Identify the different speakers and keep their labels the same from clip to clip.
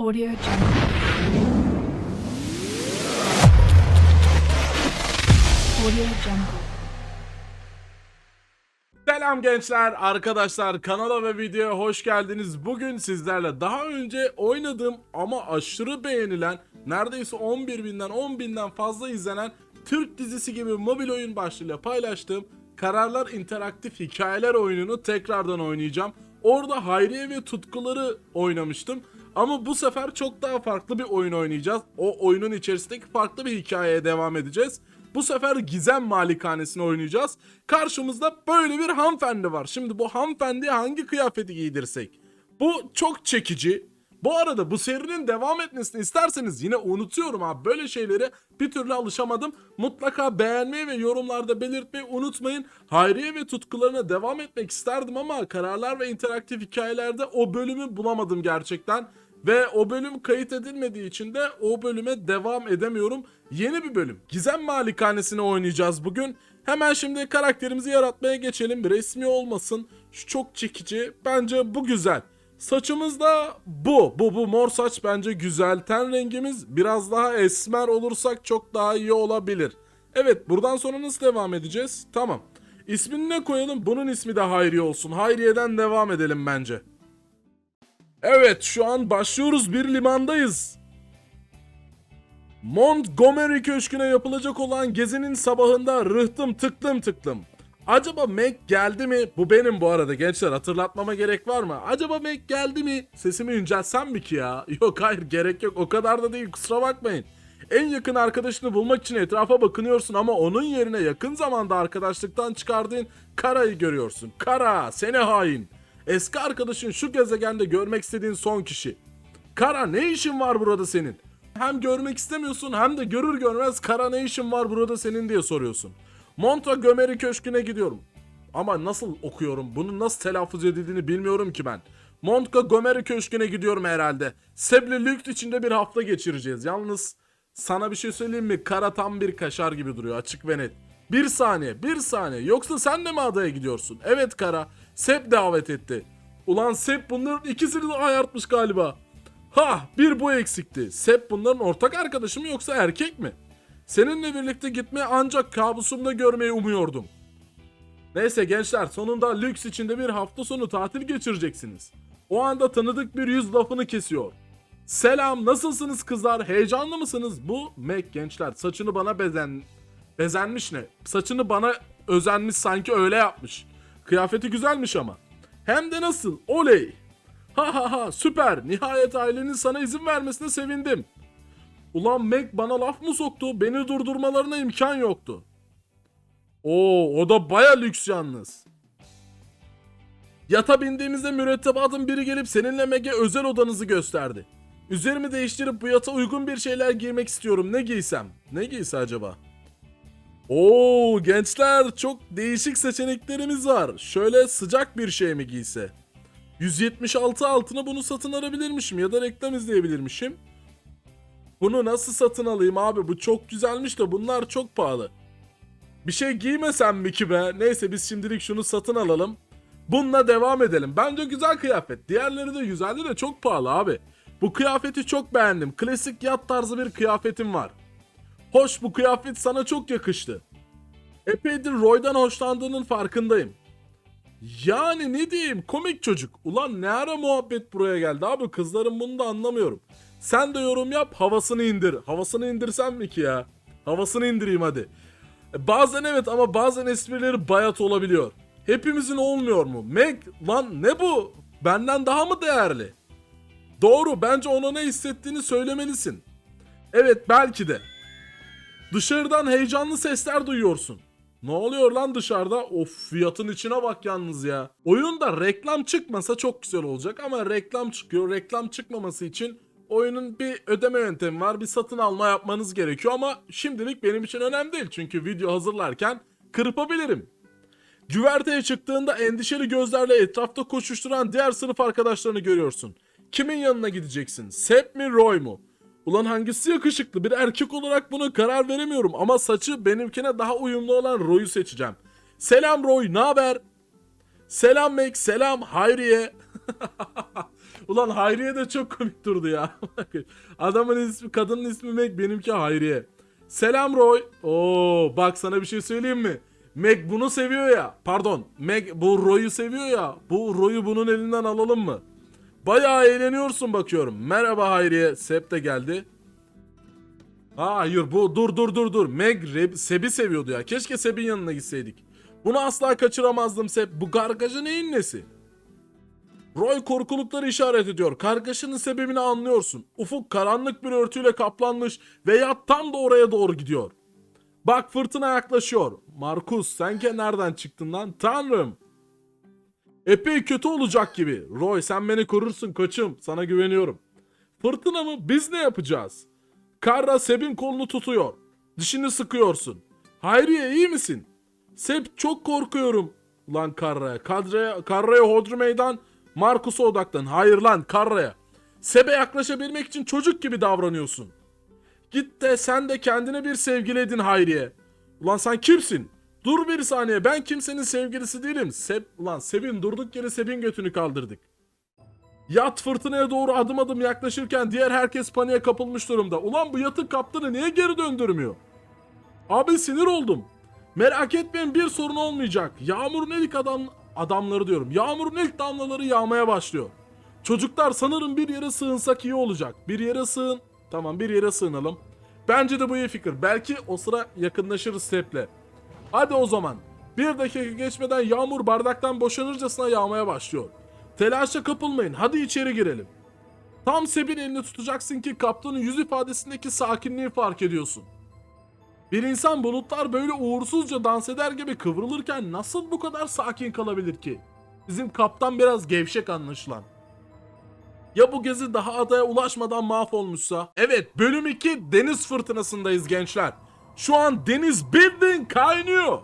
Speaker 1: Audio Jungle. Audio Jungle.
Speaker 2: Selam gençler, arkadaşlar kanala ve videoya hoş geldiniz. Bugün sizlerle daha önce oynadığım ama aşırı beğenilen, neredeyse 11 binden 10 binden fazla izlenen Türk dizisi gibi mobil oyun başlığıyla paylaştığım Kararlar İnteraktif Hikayeler oyununu tekrardan oynayacağım. Orada Hayriye ve Tutkuları oynamıştım. Ama bu sefer çok daha farklı bir oyun oynayacağız. O oyunun içerisindeki farklı bir hikayeye devam edeceğiz. Bu sefer Gizem Malikanesini oynayacağız. Karşımızda böyle bir hanımefendi var. Şimdi bu hanımefendiye hangi kıyafeti giydirsek? Bu çok çekici. Bu arada bu serinin devam etmesini isterseniz yine unutuyorum abi. Böyle şeylere bir türlü alışamadım. Mutlaka beğenmeyi ve yorumlarda belirtmeyi unutmayın. Hayriye ve tutkularına devam etmek isterdim ama kararlar ve interaktif hikayelerde o bölümü bulamadım gerçekten. Ve o bölüm kayıt edilmediği için de o bölüme devam edemiyorum. Yeni bir bölüm. Gizem Malikanesini oynayacağız bugün. Hemen şimdi karakterimizi yaratmaya geçelim. Resmi olmasın. Şu çok çekici. Bence bu güzel. Saçımız da bu. Bu bu mor saç bence güzel. Ten rengimiz biraz daha esmer olursak çok daha iyi olabilir. Evet buradan sonra nasıl devam edeceğiz? Tamam. İsmini ne koyalım? Bunun ismi de Hayriye olsun. Hayriye'den devam edelim bence. Evet şu an başlıyoruz bir limandayız. Montgomery Köşkü'ne yapılacak olan gezinin sabahında rıhtım tıklım tıklım. Acaba Mac geldi mi? Bu benim bu arada gençler hatırlatmama gerek var mı? Acaba Mac geldi mi? Sesimi inceltsem mi ki ya? Yok hayır gerek yok o kadar da değil kusura bakmayın. En yakın arkadaşını bulmak için etrafa bakınıyorsun ama onun yerine yakın zamanda arkadaşlıktan çıkardığın Kara'yı görüyorsun. Kara seni hain. Eski arkadaşın şu gezegende görmek istediğin son kişi. Kara ne işin var burada senin? Hem görmek istemiyorsun hem de görür görmez Kara ne işin var burada senin diye soruyorsun. Montgomery Köşkü'ne gidiyorum. Ama nasıl okuyorum? Bunun nasıl telaffuz edildiğini bilmiyorum ki ben. Montgomery Köşkü'ne gidiyorum herhalde. Seble Lükt içinde bir hafta geçireceğiz. Yalnız sana bir şey söyleyeyim mi? Kara tam bir kaşar gibi duruyor açık ve net. Bir saniye, bir saniye. Yoksa sen de mi adaya gidiyorsun? Evet Kara. Sep davet etti. Ulan Sep bunların ikisini de ayartmış galiba. Ha bir bu eksikti. Sep bunların ortak arkadaşı mı yoksa erkek mi? Seninle birlikte gitmeyi ancak kabusumda görmeyi umuyordum. Neyse gençler sonunda lüks içinde bir hafta sonu tatil geçireceksiniz. O anda tanıdık bir yüz lafını kesiyor. Selam nasılsınız kızlar heyecanlı mısınız? Bu Mac gençler saçını bana bezen... Bezenmiş ne? Saçını bana özenmiş sanki öyle yapmış. Kıyafeti güzelmiş ama. Hem de nasıl? Oley! Ha ha ha süper. Nihayet ailenin sana izin vermesine sevindim. Ulan Mac bana laf mı soktu? Beni durdurmalarına imkan yoktu. Oo o da baya lüks yalnız. Yata bindiğimizde mürettebatın biri gelip seninle Meg'e özel odanızı gösterdi. Üzerimi değiştirip bu yata uygun bir şeyler giymek istiyorum. Ne giysem? Ne giyse acaba? Oo gençler çok değişik seçeneklerimiz var. Şöyle sıcak bir şey mi giyse? 176 altına bunu satın alabilirmişim ya da reklam izleyebilirmişim. Bunu nasıl satın alayım abi? Bu çok güzelmiş de bunlar çok pahalı. Bir şey giymesem mi ki be? Neyse biz şimdilik şunu satın alalım. Bununla devam edelim. Bence güzel kıyafet. Diğerleri de güzeldi de çok pahalı abi. Bu kıyafeti çok beğendim. Klasik yat tarzı bir kıyafetim var. Hoş bu kıyafet sana çok yakıştı. Epeydir Roy'dan hoşlandığının farkındayım. Yani ne diyeyim komik çocuk. Ulan ne ara muhabbet buraya geldi abi kızların bunu da anlamıyorum. Sen de yorum yap havasını indir. Havasını indirsem mi ki ya? Havasını indireyim hadi. Bazen evet ama bazen esprileri bayat olabiliyor. Hepimizin olmuyor mu? Meg lan ne bu? Benden daha mı değerli? Doğru bence ona ne hissettiğini söylemelisin. Evet belki de. Dışarıdan heyecanlı sesler duyuyorsun. Ne oluyor lan dışarıda? Of fiyatın içine bak yalnız ya. Oyunda reklam çıkmasa çok güzel olacak ama reklam çıkıyor. Reklam çıkmaması için oyunun bir ödeme yöntemi var. Bir satın alma yapmanız gerekiyor ama şimdilik benim için önemli değil. Çünkü video hazırlarken kırpabilirim. Güverteye çıktığında endişeli gözlerle etrafta koşuşturan diğer sınıf arkadaşlarını görüyorsun. Kimin yanına gideceksin? Sep mi Roy mu? Ulan hangisi yakışıklı? Bir erkek olarak buna karar veremiyorum ama saçı benimkine daha uyumlu olan Roy'u seçeceğim. Selam Roy, ne haber? Selam Mac, selam Hayriye. Ulan Hayriye de çok komik durdu ya. Adamın ismi, kadının ismi Meg, benimki Hayriye. Selam Roy. Oo, bak sana bir şey söyleyeyim mi? Meg bunu seviyor ya. Pardon, Meg bu Roy'u seviyor ya. Bu Roy'u bunun elinden alalım mı? Bayağı eğleniyorsun bakıyorum. Merhaba Hayriye. Sep de geldi. Hayır bu dur dur dur dur. Meg Reb, Seb'i seviyordu ya. Keşke Seb'in yanına gitseydik. Bunu asla kaçıramazdım Seb. Bu gargajı neyin nesi? Roy korkulukları işaret ediyor. Kargaşanın sebebini anlıyorsun. Ufuk karanlık bir örtüyle kaplanmış ve yat tam da oraya doğru gidiyor. Bak fırtına yaklaşıyor. Markus sen nereden çıktın lan? Tanrım. Epey kötü olacak gibi. Roy sen beni korursun koçum. Sana güveniyorum. Fırtına mı? Biz ne yapacağız? Karra Seb'in kolunu tutuyor. Dişini sıkıyorsun. Hayriye iyi misin? Seb çok korkuyorum. Lan Karra'ya. Karra'ya hodri meydan. Markus'a odaklan. Hayır lan Karra'ya. Seb'e yaklaşabilmek için çocuk gibi davranıyorsun. Git de sen de kendine bir sevgili edin Hayriye. Ulan sen kimsin? Dur bir saniye ben kimsenin sevgilisi değilim. Seb, ulan Seb'in durduk yere Seb'in götünü kaldırdık. Yat fırtınaya doğru adım adım yaklaşırken diğer herkes paniğe kapılmış durumda. Ulan bu yatın kaptanı niye geri döndürmüyor? Abi sinir oldum. Merak etmeyin bir sorun olmayacak. Yağmurun ilk adam adamları diyorum. Yağmurun ilk damlaları yağmaya başlıyor. Çocuklar sanırım bir yere sığınsak iyi olacak. Bir yere sığın. Tamam bir yere sığınalım. Bence de bu iyi fikir. Belki o sıra yakınlaşırız Step'le. Hadi o zaman. Bir dakika geçmeden yağmur bardaktan boşanırcasına yağmaya başlıyor. Telaşa kapılmayın. Hadi içeri girelim. Tam Seb'in elini tutacaksın ki kaptanın yüz ifadesindeki sakinliği fark ediyorsun. Bir insan bulutlar böyle uğursuzca dans eder gibi kıvrılırken nasıl bu kadar sakin kalabilir ki? Bizim kaptan biraz gevşek anlaşılan. Ya bu gezi daha adaya ulaşmadan mahvolmuşsa? Evet bölüm 2 deniz fırtınasındayız gençler. Şu an deniz bildiğin kaynıyor.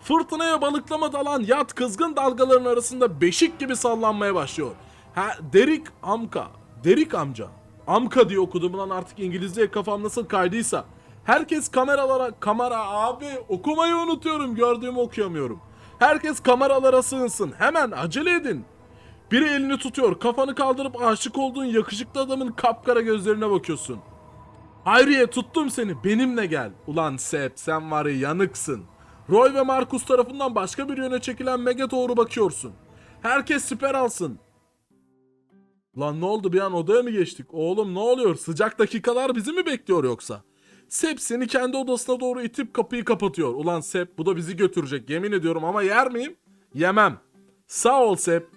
Speaker 2: Fırtınaya balıklama dalan yat kızgın dalgaların arasında beşik gibi sallanmaya başlıyor. Ha Derik Amka. Derik amca. Amka diye okudum lan artık İngilizce kafam nasıl kaydıysa. Herkes kameralara kamera abi okumayı unutuyorum gördüğümü okuyamıyorum. Herkes kameralara sığınsın hemen acele edin. Biri elini tutuyor kafanı kaldırıp aşık olduğun yakışıklı adamın kapkara gözlerine bakıyorsun. Hayriye tuttum seni benimle gel. Ulan Sep sen var ya yanıksın. Roy ve Markus tarafından başka bir yöne çekilen Meg'e doğru bakıyorsun. Herkes siper alsın. Lan ne oldu bir an odaya mı geçtik? Oğlum ne oluyor? Sıcak dakikalar bizi mi bekliyor yoksa? Sep seni kendi odasına doğru itip kapıyı kapatıyor. Ulan Sep bu da bizi götürecek yemin ediyorum ama yer miyim? Yemem. Sağ ol Sep.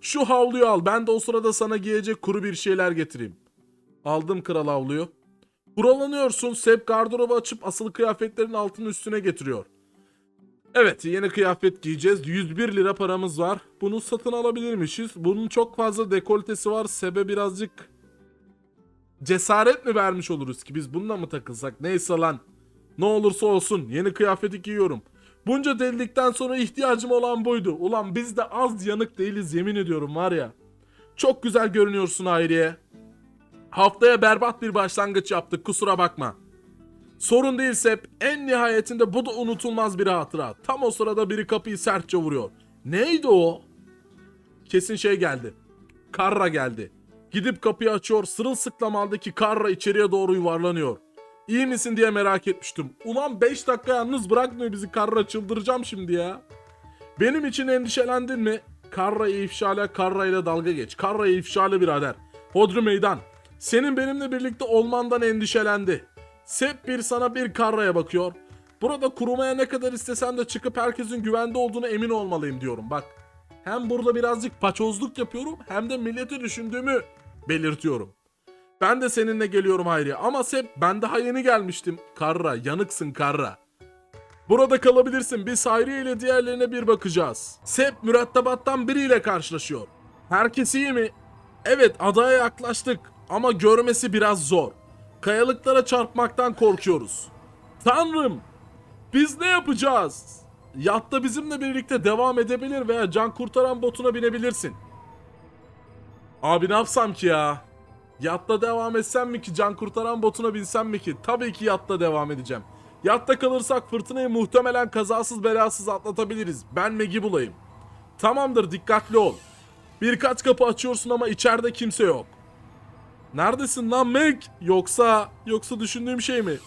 Speaker 2: Şu havluyu al ben de o sırada sana giyecek kuru bir şeyler getireyim. Aldım kral havluyu. Buralanıyorsun Sep gardırobu açıp asılı kıyafetlerin altını üstüne getiriyor. Evet yeni kıyafet giyeceğiz. 101 lira paramız var. Bunu satın alabilirmişiz. Bunun çok fazla dekoltesi var. Sebe birazcık cesaret mi vermiş oluruz ki biz bununla mı takılsak? Neyse lan. Ne olursa olsun yeni kıyafeti giyiyorum. Bunca delilikten sonra ihtiyacım olan buydu. Ulan biz de az yanık değiliz yemin ediyorum var ya. Çok güzel görünüyorsun Hayriye. Haftaya berbat bir başlangıç yaptık kusura bakma. Sorun değilse hep en nihayetinde bu da unutulmaz bir hatıra. Tam o sırada biri kapıyı sertçe vuruyor. Neydi o? Kesin şey geldi. Karra geldi. Gidip kapıyı açıyor sırılsıklam haldeki Karra içeriye doğru yuvarlanıyor. İyi misin diye merak etmiştim. Ulan 5 dakika yalnız bırakmıyor bizi Karra çıldıracağım şimdi ya. Benim için endişelendin mi? Karra'yı ifşale Karra ile dalga geç. Karra'yı ifşale birader. Hodri meydan. Senin benimle birlikte olmandan endişelendi. Sep bir sana bir Karra'ya bakıyor. Burada kurumaya ne kadar istesem de çıkıp herkesin güvende olduğunu emin olmalıyım diyorum bak. Hem burada birazcık paçozluk yapıyorum hem de milleti düşündüğümü belirtiyorum. Ben de seninle geliyorum Hayri ama Sep ben daha yeni gelmiştim. Karra yanıksın Karra. Burada kalabilirsin. Biz Hayri ile diğerlerine bir bakacağız. Sep mürettebattan biriyle karşılaşıyor. Herkes iyi mi? Evet adaya yaklaştık ama görmesi biraz zor. Kayalıklara çarpmaktan korkuyoruz. Tanrım! Biz ne yapacağız? Yatta bizimle birlikte devam edebilir veya can kurtaran botuna binebilirsin. Abi ne yapsam ki ya? Yatta devam etsem mi ki can kurtaran botuna binsem mi ki? Tabii ki yatta devam edeceğim. Yatta kalırsak fırtınayı muhtemelen kazasız belasız atlatabiliriz. Ben Meg'i bulayım. Tamamdır dikkatli ol. Birkaç kapı açıyorsun ama içeride kimse yok. Neredesin lan Meg? Yoksa yoksa düşündüğüm şey mi?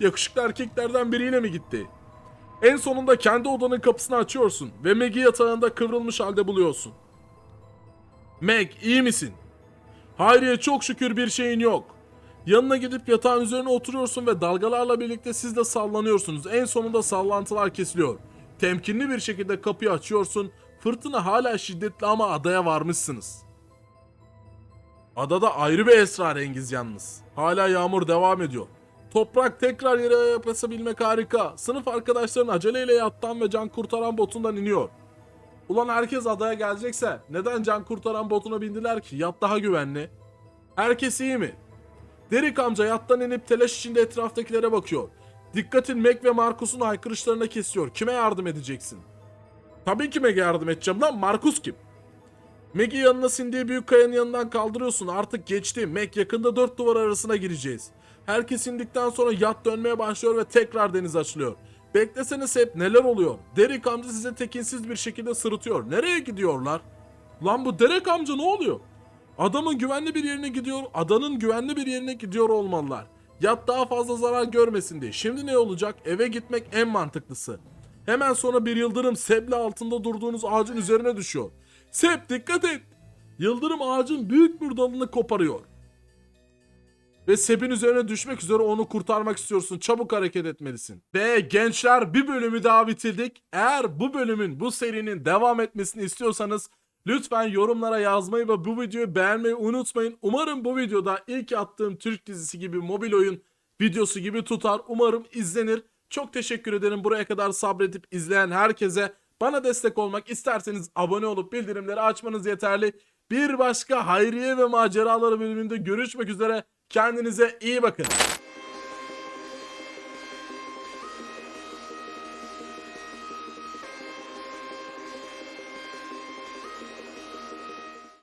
Speaker 2: Yakışıklı erkeklerden biriyle mi gitti? En sonunda kendi odanın kapısını açıyorsun ve Meg'i yatağında kıvrılmış halde buluyorsun. Meg iyi misin? Hayriye çok şükür bir şeyin yok. Yanına gidip yatağın üzerine oturuyorsun ve dalgalarla birlikte siz de sallanıyorsunuz. En sonunda sallantılar kesiliyor. Temkinli bir şekilde kapıyı açıyorsun. Fırtına hala şiddetli ama adaya varmışsınız. Adada ayrı bir esrarengiz yalnız. Hala yağmur devam ediyor. Toprak tekrar yere ayak basabilmek harika. Sınıf arkadaşların aceleyle yattan ve can kurtaran botundan iniyor. Ulan herkes adaya gelecekse neden can kurtaran botuna bindiler ki? Yat daha güvenli. Herkes iyi mi? Derek amca yattan inip telaş içinde etraftakilere bakıyor. Dikkatin Meg ve Markus'un haykırışlarına kesiyor. Kime yardım edeceksin? Tabii ki Meg'e yardım edeceğim lan. Markus kim? Meg'i yanına sindiği büyük kayanın yanından kaldırıyorsun. Artık geçti. Meg yakında dört duvar arasına gireceğiz. Herkes indikten sonra yat dönmeye başlıyor ve tekrar deniz açılıyor. Bekleseniz hep neler oluyor? Derek amca size tekinsiz bir şekilde sırıtıyor. Nereye gidiyorlar? Lan bu Derek amca ne oluyor? Adamın güvenli bir yerine gidiyor, adanın güvenli bir yerine gidiyor olmalılar. Yat daha fazla zarar görmesin diye. Şimdi ne olacak? Eve gitmek en mantıklısı. Hemen sonra bir yıldırım Seb'le altında durduğunuz ağacın üzerine düşüyor. Seb dikkat et! Yıldırım ağacın büyük bir dalını koparıyor. Ve Seb'in üzerine düşmek üzere onu kurtarmak istiyorsun. Çabuk hareket etmelisin. Ve gençler bir bölümü daha bitirdik. Eğer bu bölümün, bu serinin devam etmesini istiyorsanız lütfen yorumlara yazmayı ve bu videoyu beğenmeyi unutmayın. Umarım bu videoda ilk attığım Türk dizisi gibi mobil oyun videosu gibi tutar. Umarım izlenir. Çok teşekkür ederim buraya kadar sabredip izleyen herkese. Bana destek olmak isterseniz abone olup bildirimleri açmanız yeterli. Bir başka hayriye ve maceraları bölümünde görüşmek üzere. Kendinize iyi bakın.